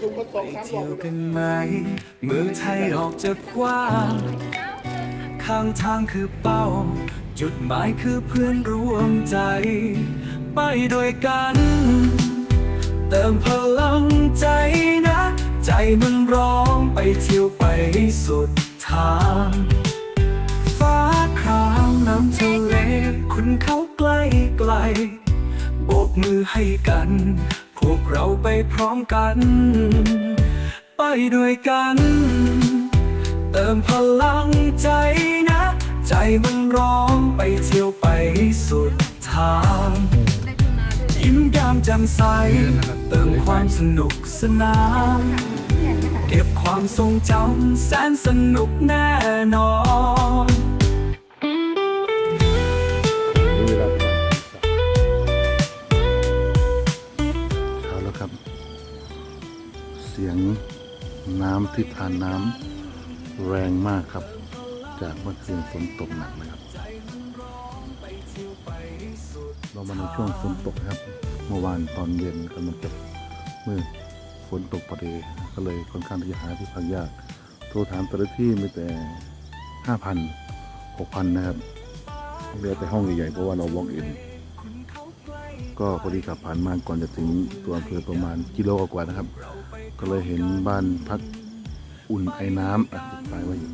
จุ่มมาสองสามรอเที่ยวกันไหม เมืองไทยออกจะกว้าง ข้างทางคือเป้า จุดหมายคือเพื่อนร่วมใจ ไปด้วยกัน เติมพลังใจนะ ใจมันร้องไปเที่ยวไปสุดทาง ฟ้าครามน้ำทะเลคุณเขาใกล้ไกลโบกมือให้กัน วกเราไปพร้อมกัน ไปด้วยกัน เติมพลังใจนะ ใจมันร้องไปเที่ยวไปสุดทาง ยิ้มยามแจ่มใส เติมความสนุกสนานเก็บความทรงจำแสนสนุกแน่นอนำที่ทานน้ำแรงมากครับ จากเมื่อคืนฝนตกหนักนะครับ เรามาในช่วงฝนตกนะครับ เมื่อวานตอนเย็นกำลังจะมืดฝนตกพอดีก็เลยค่อนข้างที่จะหาที่พักยากโทรถามแต่ละที่มีแต่ห้าพันหกพันนะครับเลือแต่ห้องใหญ่ๆเพราะว่าเรา walk in ก็พอดีขับผ่านมาก่อนจะถึงตัวอำเภอประมาณกิโลกว่านะครับ ก็เลยเห็นบ้านพัก อุ่นไอ้น้ำอะติดป้ายไว้อยู่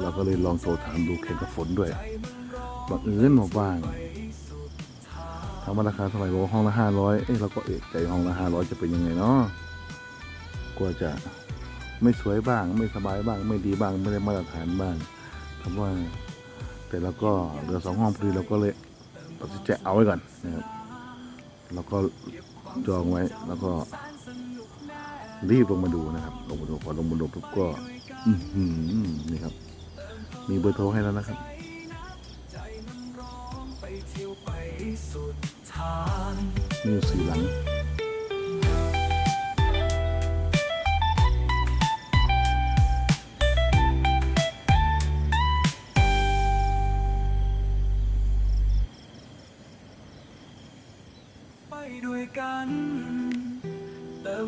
เราก็เลยลองโทรถามดูแข่งกับฝนด้วยบังเอิญบอกว่างถามว่าราคาเท่าไหร่บอกว่าห้องละห้าร้อยเอ้เราก็เอะใจห้องละห้าร้อยจะเป็นยังไงเนาะกลัวจะไม่สวยบ้าง ไม่สบายบ้าง ไม่ดีบ้างไม่ได้มาตรฐานบ้างคำว่าแต่เราก็เหลือสองห้องพอดีเราก็เลยตัดสินใจเอาไว้ก่อนนะครับแล้วก็จองไว้แล้วก็ รีบลงมาดูนะครับลงมาดูพอลงมาดูปุ๊บก็นี่ครับ มีเบอร์โทรให้แล้วนะครับไปเที่ยวไปให้สุดทางมีอยู่สี่หลัง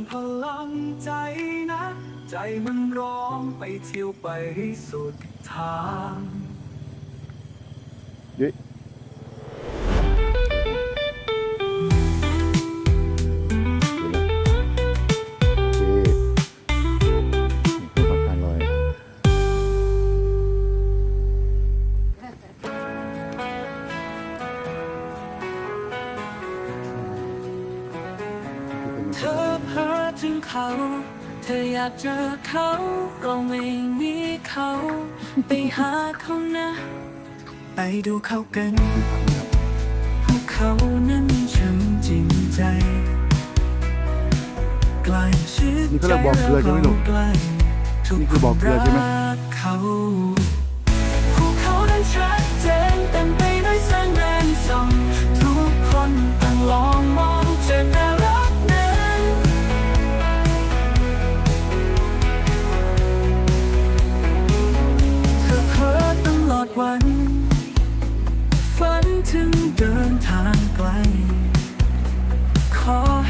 พลังใจนะ ใจมันร้องไปเที่ยวไปให้สุดทาง เขาเธออยากเจอเขาเราไม่มีเขา ไปหาเขานะ ไปดูเขากันพวกเขานั้นช่างจริงใจใกล้ชิดนี่เขาเรียกบอกเกลือใช่ไหมลูกใกล้ทุกนี่คือบอกเกลือใช่ไหม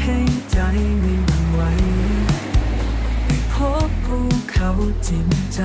ให้ใจไม่หวั่นไหวไปพบภูเขาจริงใจ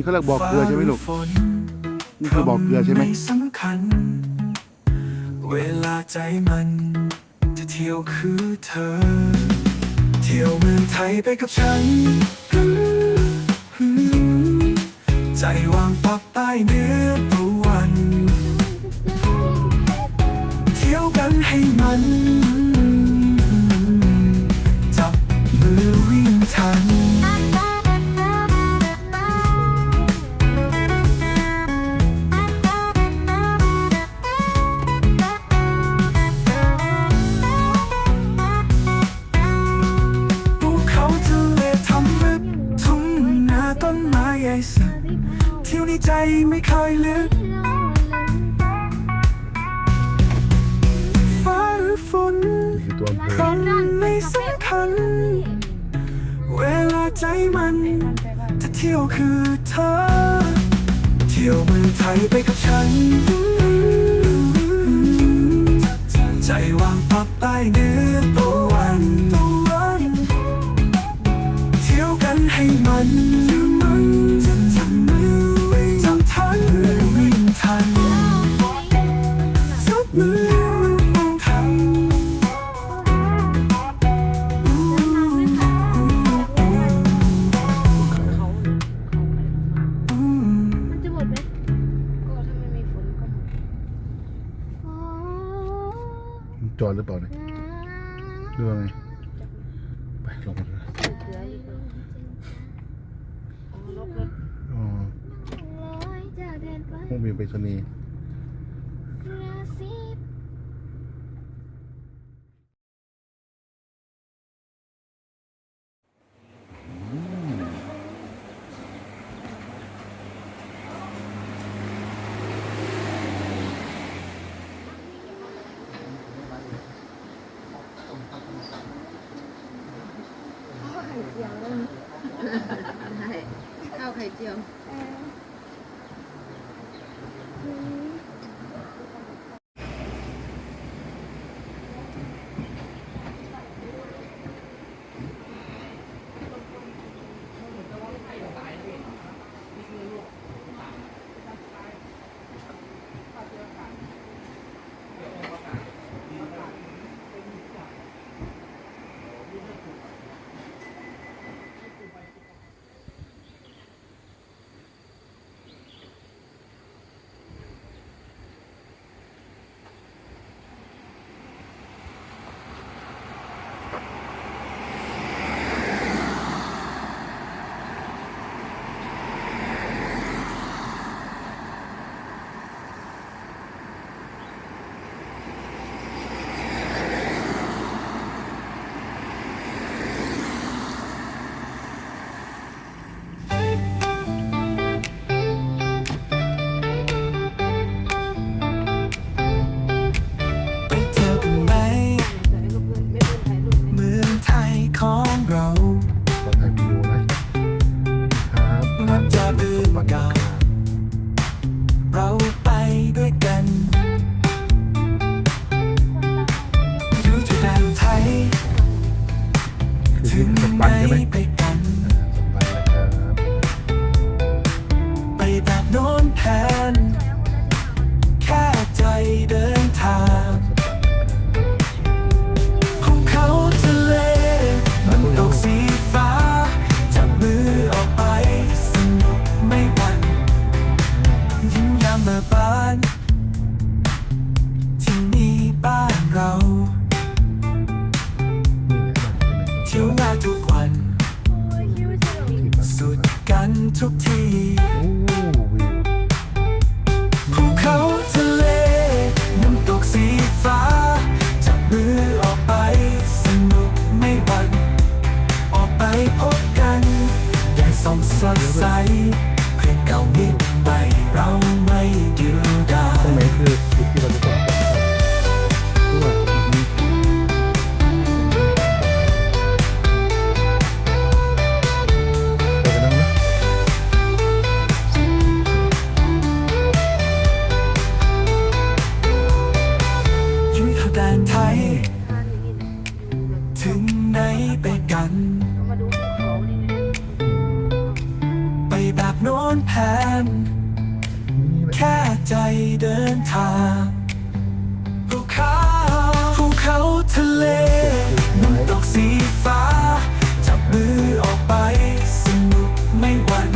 นี่เขาเรียกบ่อเกลือใช่ไหมลูกฟ้ารือฝนนี่คือบ่อเกลือใช่ไหมสำคัญ เวลาใจมัน จะเที่ยวคือเธอ เที่ยวเมืองไทยไปกับฉัน ใจวางปักใต้เนื้อตะวัน เที่ยวกันให้มัน มันจะเที่ยวคือเธอ เที่ยวเมืองไทยไปกับฉัน ใจวางปักใต้เนื้อตะวันตะวัน เที่ยวกันให้มัน จอดหรือเปล่าเนี่ยหรือว่าไงไปลงมาดูนะเสืออยู่เลยอ๋อรถรถอ๋อลอยจากแดนไปห้องบินไปรษณีย์ บ้าน ที่นี่บ้านเรา เที่ยวมาทุกวัน สุดกันทุกทีภูเขาทะเล น้ำตกสีฟ้า จับมือออกไปสนุกไม่หวันออกไปพบกันแดงส่องสดใส ทะเลน้ำตกสีฟ้า จับมือออกไปสนุกไม่หวัน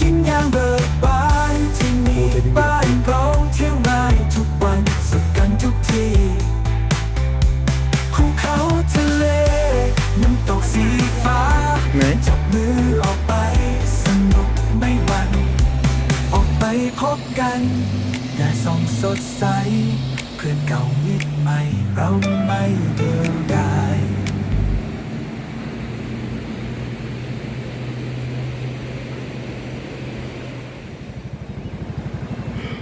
ยิ้มแย้มเบิกบานที่นี่บ้านเราเที่ยวง่ายทุกวันสุดกันทุกทีภูเขาทะเลน้ำตกสีฟ้าไหนจับมือออกไปสนุกไม่หวันออกไปพบกันแดดส่องสดใส เพื่อนเก่ามิตรใหม่เราไม่เดียวดาย